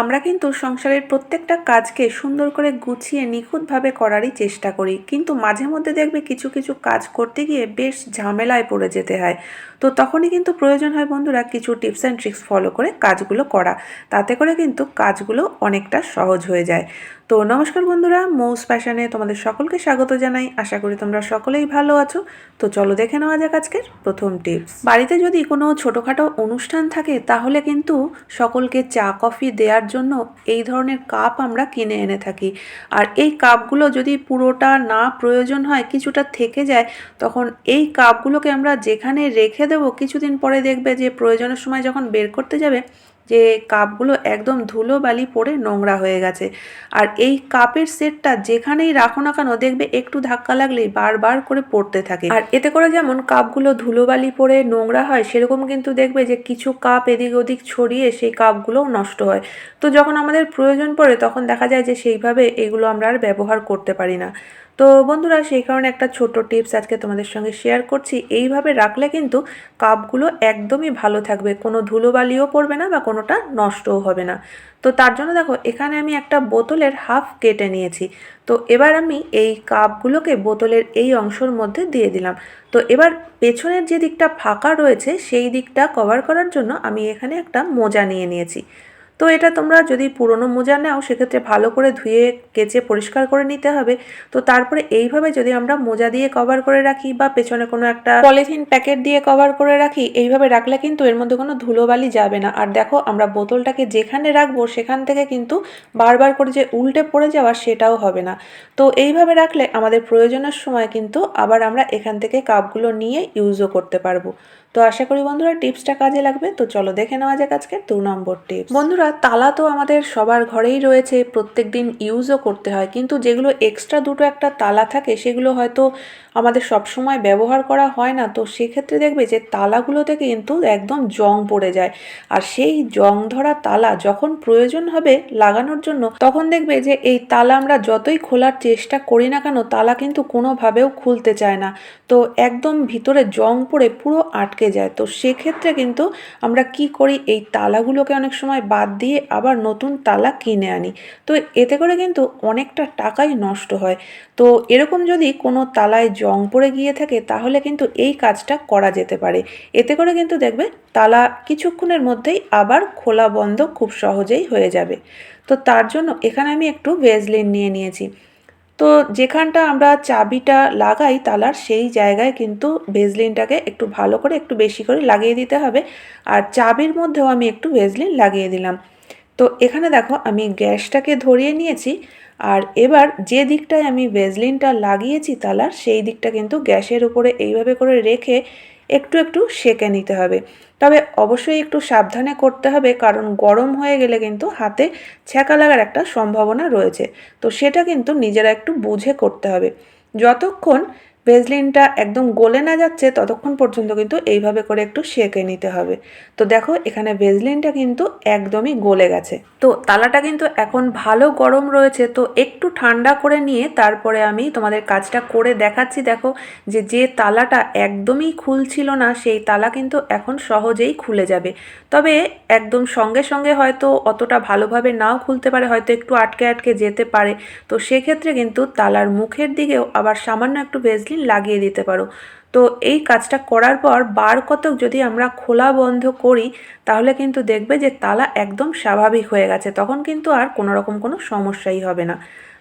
আমরা কিন্তু সংসারের প্রত্যেকটা কাজকে সুন্দর করে গুছিয়ে নিখুঁতভাবে করারই চেষ্টা করি। কিন্তু মাঝে মধ্যে দেখবে কিছু কিছু কাজ করতে গিয়ে বেশ ঝামেলায় পড়ে যেতে হয়। তো তখনই কিন্তু প্রয়োজন হয় বন্ধুরা কিছু টিপস অ্যান্ড ট্রিক্স ফলো করে কাজগুলো করা। তাতে করে কিন্তু কাজগুলো অনেকটা সহজ হয়ে যায়। তো নমস্কার বন্ধুরা, মৌস প্যাশনে তোমাদের সকলকে স্বাগত জানাই। আশা করি তোমরা সকলেই ভালো আছো। তো চলো দেখে নেওয়া যাক আজকের প্রথম টিপস। বাড়িতে যদি কোনো ছোটোখাটো অনুষ্ঠান থাকে, তাহলে কিন্তু সকলকে চা, কফি দেওয়ার জন্য এই ধরনের কাপ আমরা কিনে এনে থাকি। আর এই কাপগুলো যদি পুরোটা না প্রয়োজন হয়, কিছুটা থেকে যায়, তখন এই কাপগুলোকে আমরা যেখানে রেখে দেবো, কিছুদিন পরে দেখবে যে প্রয়োজনের সময় যখন বের করতে যাবে যে কাপগুলো একদম ধুলো বালি পড়ে নোংরা হয়ে গেছে। আর এই কাপের সেটটা যেখানেই রাখো না কেন দেখবে একটু ধাক্কা লাগলেই বারবার করে পড়তে থাকে। আর এতে করে যেমন কাপগুলো ধুলোবালি পড়ে নোংরা হয়, সেরকম কিন্তু দেখবে যে কিছু কাপ এদিক ওদিক ছড়িয়ে সেই কাপগুলোও নষ্ট হয়। তো যখন আমাদের প্রয়োজন পড়ে তখন দেখা যায় যে সেইভাবে এগুলো আমরা আর ব্যবহার করতে পারি না। তো বন্ধুরা, সেই কারণে একটা ছোট টিপস আজকে তোমাদের সঙ্গে শেয়ার করছি। এইভাবে রাখলে কিন্তু কাপগুলো একদমই ভালো থাকবে। কোনো ধুলোবালিও পড়বে না বা কোনোটা নষ্টও হবে না। তো তার জন্য দেখো, এখানে আমি একটা বোতলের হাফ কেটে নিয়েছি। তো এবার আমি এই কাপগুলোকে বোতলের এই অংশের মধ্যে দিয়ে দিলাম। তো এবার পেছনের যে দিকটা ফাঁকা রয়েছে, সেই দিকটা কভার করার জন্য আমি এখানে একটা মোজা নিয়ে নিয়েছি। তো এটা তোমরা যদি পুরনো মোজা নাও, সেক্ষেত্রে ভালো করে ধুয়ে, কেচে পরিষ্কার করে নিতে হবে। তো তারপরে এইভাবে যদি আমরা মোজা দিয়ে কভার করে রাখি বা পেছনে কোনো একটা পলিথিন প্যাকেট দিয়ে কভার করে রাখি, এইভাবে রাখলে কিন্তু এর মধ্যে কোনো ধুলোবালি যাবে না। আর দেখো, আমরা বোতলটাকে যেখানে রাখব, সেখান থেকে কিন্তু বারবার করে যে উল্টে পড়ে যাওয়া, সেটাও হবে না। তো এইভাবে রাখলে আমাদের প্রয়োজনের সময় কিন্তু আবার আমরা এখান থেকে কাপগুলো নিয়ে ইউজও করতে পারব। তো আশা করি বন্ধুরা টিপসটা কাজে লাগবে। তো চলো দেখে নেওয়া যাক আজকে দু নম্বর টিপস। বন্ধুরা, তালা তো আমাদের সবার ঘরেই রয়েছে, প্রত্যেক দিন ইউজও করতে হয়। কিন্তু যেগুলো এক্সট্রা দুটো একটা তালা থাকে, সেগুলো হয়তো আমাদের সব সময় ব্যবহার করা হয় না। তো সেক্ষেত্রে দেখবে যে তালাগুলোতে কিন্তু একদম জং পড়ে যায়। আর সেই জং ধরা তালা যখন প্রয়োজন হবে লাগানোর জন্য, তখন দেখবে যে এই তালা আমরা যতই খোলার চেষ্টা করি না কেন, তালা কিন্তু কোনোভাবেও খুলতে চায় না। তো একদম ভিতরে জং পড়ে, পুরো আটকে যায়। তো সেক্ষেত্রে কিন্তু আমরা কি করি? এই তালাগুলোকে অনেক সময় বাদ দিয়ে আবার নতুন তালা কিনে আনি। তো এতে করে কিন্তু অনেকটা টাকাই নষ্ট হয়। তো এরকম যদি কোনো তালায় জং পড়ে গিয়ে থাকে, তাহলে কিন্তু এই কাজটা করা যেতে পারে। এতে করে কিন্তু দেখবে তালা কিছুক্ষণের মধ্যেই আবার খোলা বন্ধ খুব সহজেই হয়ে যাবে। তো তার জন্য এখানে আমি একটু ভেজলিন নিয়ে নিয়েছি। তো যেখানটা আমরা চাবিটা লাগাই তালার, সেই জায়গায় কিন্তু ভেজলিনটাকে একটু ভালো করে, একটু বেশি করে লাগিয়ে দিতে হবে। আর চাবির মধ্যেও আমি একটু ভেজলিন লাগিয়ে দিলাম। তো এখানে দেখো, আমি গ্যাসটাকে ধরিয়ে নিয়েছি। আর এবার যে দিকটায় আমি ভেজলিনটা লাগিয়েছি তালার, সেই দিকটা কিন্তু গ্যাসের উপরে এইভাবে করে রেখে একটু একটু সেকে নিতে হবে। তবে অবশ্যই একটু সাবধানে করতে হবে, কারণ গরম হয়ে গেলে কিন্তু হাতে ছ্যাঁকা লাগার একটা সম্ভাবনা রয়েছে। তো সেটা কিন্তু নিজেরা একটু বুঝে করতে হবে। যতক্ষণ ভেজলিনটা একদম গলে না যাচ্ছে, ততক্ষণ পর্যন্ত কিন্তু এইভাবে করে একটু সেঁকে নিতে হবে। তো দেখো, এখানে ভেজলিনটা কিন্তু একদমই গলে গেছে। তো তালাটা কিন্তু এখন ভালো গরম রয়েছে, তো একটু ঠান্ডা করে নিয়ে তারপরে আমি তোমাদের কাজটা করে দেখাচ্ছি। দেখো যে যে তালাটা একদমই খুলছিল না, সেই তালা কিন্তু এখন সহজেই খুলে যাবে। তবে একদম সঙ্গে সঙ্গে হয়তো অতটা ভালোভাবে নাও খুলতে পারে, হয়তো একটু আটকে আটকে যেতে পারে। তো সেক্ষেত্রে কিন্তু তালার মুখের দিকেও আবার সামান্য একটু ভেজলিন লাগিয়ে দিতে পারো। তো এই কাজটা করার পর বার কতক যদি আমরা খোলা বন্ধ করি, তাহলে কিন্তু দেখবে যে তালা একদম স্বাভাবিক হয়ে গেছে। তখন কিন্তু আর কোনো রকম কোনো সমস্যাই হবে না।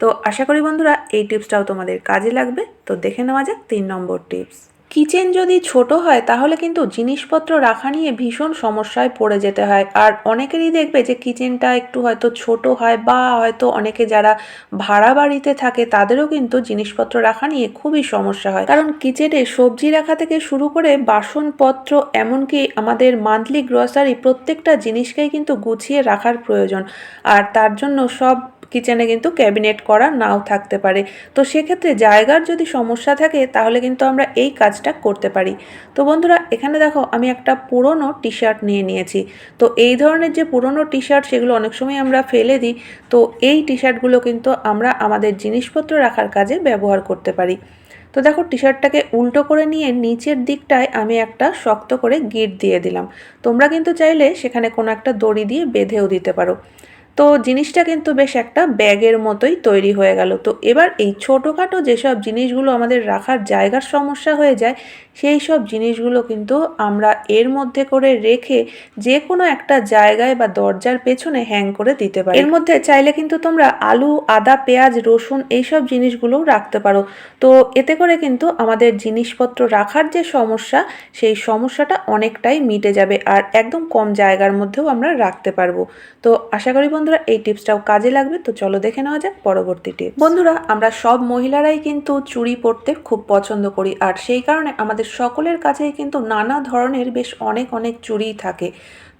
তো আশা করি বন্ধুরা, এই টিপসটাও তোমাদের কাজে লাগবে। তো দেখে নেওয়া যাক তিন নম্বর টিপস। কিচেন যদি ছোট হয়, তাহলে কিন্তু জিনিসপত্র রাখা নিয়ে ভীষণ সমস্যায় পড়ে যেতে হয়। আর অনেকেরই দেখবে যে কিচেনটা একটু হয়তো ছোট হয় বা হয়তো অনেকে যারা ভাড়া বাড়িতে থাকে, তাদেরও কিন্তু জিনিসপত্র রাখা নিয়ে খুবই সমস্যা হয়। কারণ কিচেনে সবজি রাখা থেকে শুরু করে বাসনপত্র, এমনকি আমাদের মান্থলি গ্রসারি প্রত্যেকটা জিনিসকেই কিন্তু গুছিয়ে রাখার প্রয়োজন। আর তার জন্য সব কিচেনে কিন্তু ক্যাবিনেট করা নাও থাকতে পারে। তো সেক্ষেত্রে জায়গার যদি সমস্যা থাকে, তাহলে কিন্তু আমরা এই কাজটা করতে পারি। তো বন্ধুরা, এখানে দেখো আমি একটা পুরনো টি শার্ট নিয়ে নিয়েছি। তো এই ধরনের যে পুরনো টি শার্ট সেগুলো অনেক সময় আমরা ফেলে দিই। তো এই টি শার্টগুলো কিন্তু আমরা আমাদের জিনিসপত্র রাখার কাজে ব্যবহার করতে পারি। তো দেখো টি শার্টটাকে উল্টো করে নিয়ে নিচের দিকটায় আমি একটা শক্ত করে গিট দিয়ে দিলাম। তোমরা কিন্তু চাইলে সেখানে কোনো একটা দড়ি দিয়ে বেঁধেও দিতে পারো। তো জিনিসটা কিন্তু বেশ একটা ব্যাগের মতোই তৈরি হয়ে গেল। তো এবার এই ছোটোখাটো যেসব জিনিসগুলো আমাদের রাখার জায়গার সমস্যা হয়ে যায়, সেই সব জিনিসগুলো কিন্তু আমরা এর মধ্যে করে রেখে যে কোনো একটা জায়গায় বা দরজার পেছনে হ্যাং করে দিতে পারি। এর মধ্যে চাইলে কিন্তু তোমরা আলু, আদা, পেঁয়াজ, রসুন এইসব জিনিসগুলোও রাখতে পারো। তো এতে করে কিন্তু আমাদের জিনিসপত্র রাখার যে সমস্যা, সেই সমস্যাটা অনেকটাই মিটে যাবে আর একদম কম জায়গার মধ্যেও আমরা রাখতে পারব। তো আশা করি বন্ধুরা, এই টিপসটাও কাজে লাগবে, তো চলো দেখে নেওয়া যাক পরবর্তী টিপস। বন্ধুরা, আমরা সব মহিলারাই কিন্তু চুড়ি পরতে খুব পছন্দ করি, আর সেই কারণে আমাদের সকলের কাছেই কিন্তু নানা ধরনের বেশ অনেক অনেক চুড়ি থাকে।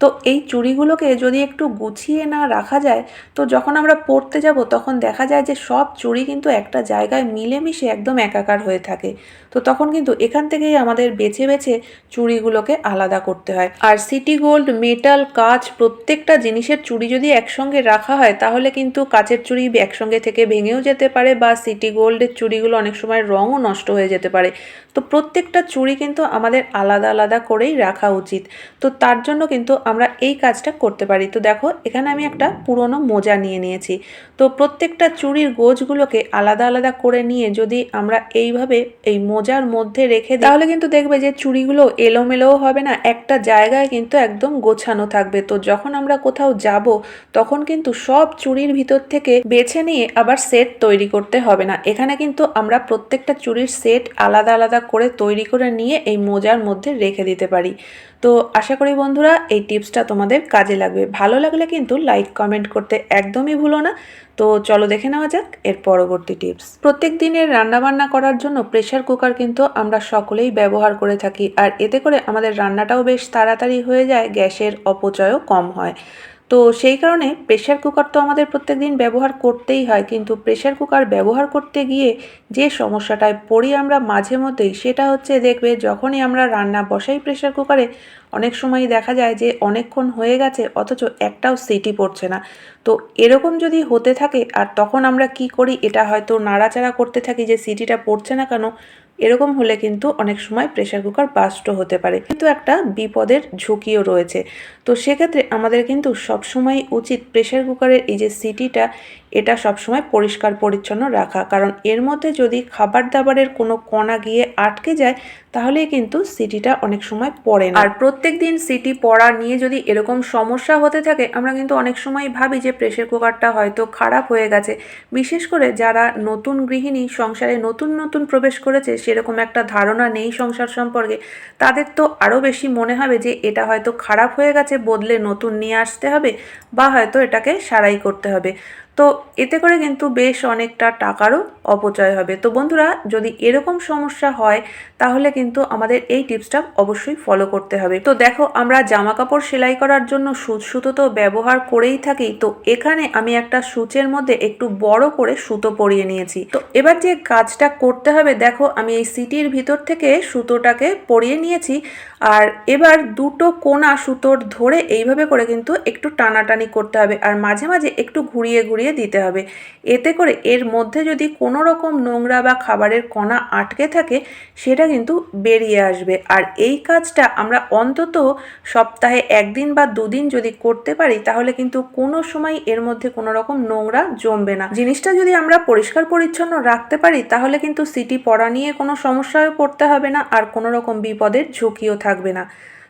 তো এই চুড়িগুলোকে যদি একটু গুছিয়ে না রাখা যায়, তো যখন আমরা পড়তে যাব তখন দেখা যায় যে সব চুড়ি কিন্তু একটা জায়গায় মিলেমিশে একদম একাকার হয়ে থাকে। তো তখন কিন্তু এখান থেকেই আমাদের বেছে বেছে চুড়িগুলোকে আলাদা করতে হয়। আর সিটি গোল্ড, মেটাল, কাচ প্রত্যেকটা জিনিসের চুড়ি যদি একসঙ্গে রাখা হয়, তাহলে কিন্তু কাচের চুড়ি একসঙ্গে থেকে ভেঙেও যেতে পারে বা সিটি গোল্ডের চুড়িগুলো অনেক সময় রঙও নষ্ট হয়ে যেতে পারে। তো প্রত্যেকটা চুড়ি কিন্তু আমাদের আলাদা আলাদা করেই রাখা উচিত। তো তার জন্য কিন্তু আমরা এই কাজটা করতে পারি। তো দেখো, এখানে আমি একটা পুরনো মোজা নিয়ে নিয়েছি। তো প্রত্যেকটা চুড়ির গোজগুলোকে আলাদা আলাদা করে নিয়ে যদি আমরা এইভাবে এই মোজার মধ্যে রেখে দিই, তাহলে কিন্তু দেখবে যে চুড়িগুলো এলোমেলোও হবে না, একটা জায়গায় কিন্তু একদম গোছানো থাকবে। তো যখন আমরা কোথাও যাব, তখন কিন্তু সব চুড়ির ভিতর থেকে বেছে নিয়ে আবার সেট তৈরি করতে হবে না। এখানে কিন্তু আমরা প্রত্যেকটা চুড়ির সেট আলাদা আলাদা করে তৈরি করে নিয়ে এই মোজার মধ্যে রেখে দিতে পারি। তো আশা করি বন্ধুরা, এই টিপসটা তোমাদের কাজে লাগবে। ভালো লাগলে কিন্তু লাইক কমেন্ট করতে একদমই ভুলো না। তো চলো দেখে নেওয়া যাক এর পরবর্তী টিপস। প্রত্যেক দিনের রান্নাবান্না করার জন্য প্রেশার কুকার কিন্তু আমরা সকলেই ব্যবহার করে থাকি। আর এতে করে আমাদের রান্নাটাও বেশ তাড়াতাড়ি হয়ে যায়, গ্যাসের অপচয়ও কম হয়। তো সেই কারণে প্রেশার কুকার তো আমাদের প্রত্যেক দিন ব্যবহার করতেই হয়, কিন্তু প্রেশার কুকার ব্যবহার করতে গিয়ে যে সমস্যাটায় পড়ি আমরা মাঝে মধ্যেই, সেটা হচ্ছে দেখবে যখনই আমরা রান্না বসাই প্রেশার কুকারে অনেক সময়ই দেখা যায় যে অনেকক্ষণ হয়ে গেছে, অথচ একটাও সিটি পড়ছে না। তো এরকম যদি হতে থাকে, আর তখন আমরা কি করি, এটা হয়তো নাড়াচাড়া করতে থাকি যে সিটিটা পড়ছে না কেন এরকম হলে কিন্তু অনেক সময় প্রেশার কুকার বাস্ট হতে পারে। কিন্তু একটা বিপদের ঝুঁকিও রয়েছে। তো সেক্ষেত্রে আমাদের কিন্তু সবসময় উচিত প্রেশার কুকারের এই যে সিটিটা, এটা সবসময় পরিষ্কার পরিচ্ছন্ন রাখা। কারণ এর মধ্যে যদি খাবার দাবারের কোনো কণা গিয়ে আটকে যায়, তাহলেই কিন্তু সিটিটা অনেক সময় পড়ে না। আর প্রত্যেক দিন সিটি পড়া নিয়ে যদি এরকম সমস্যা হতে থাকে, আমরা কিন্তু অনেক সময় ভাবি যে প্রেশার কুকারটা হয়তো খারাপ হয়ে গেছে। বিশেষ করে যারা নতুন গৃহিণী, সংসারে নতুন নতুন প্রবেশ করেছে সেরকম একটা ধারণা নেই সংসার সম্পর্কে, তাদের তো আরও বেশি মনে হবে যে এটা হয়তো খারাপ হয়ে গেছে, বদলে নতুন নিয়ে আসতে হবে বা হয়তো এটাকে সারাই করতে হবে। তো এতে করে কিন্তু বেশ অনেকটা টাকারও অপচয় হবে। তো বন্ধুরা, যদি এরকম সমস্যা হয়, তাহলে কিন্তু আমাদের এই টিপসটা অবশ্যই ফলো করতে হবে। তো দেখো, আমরা জামা কাপড় সেলাই করার জন্য সুচ সুতো তো ব্যবহার করেই থাকি। তো এখানে আমি একটা সূচের মধ্যে একটু বড় করে সুতো পরিয়ে নিয়েছি। তো এবার যে কাজটা করতে হবে, দেখো, আমি এই সিটির ভিতর থেকে সুতোটাকে পরিয়ে নিয়েছি। আর এবার দুটো কোনা সুতোর ধরে এইভাবে করে কিন্তু একটু টানাটানি করতে হবে। আর মাঝে মাঝে একটু ঘুরিয়ে ঘুরিয়ে দিতে হবে। এতে করে এর মধ্যে যদি কোনো রকম নোংরা বা খাবারের কণা আটকে থাকে, সেটা কিন্তু বেরিয়ে আসবে। আর এই কাজটা আমরা অন্তত সপ্তাহে একদিন বা দুদিন যদি করতে পারি, তাহলে কিন্তু কোনো সময় এর মধ্যে কোনো রকম নোংরা জমবে না। জিনিসটা যদি আমরা পরিষ্কার পরিচ্ছন্ন রাখতে পারি, তাহলে কিন্তু সিটি পড়া নিয়ে কোনো সমস্যায় পড়তে হবে না, আর কোনো রকম বিপদের ঝুঁকিও থাকবে না।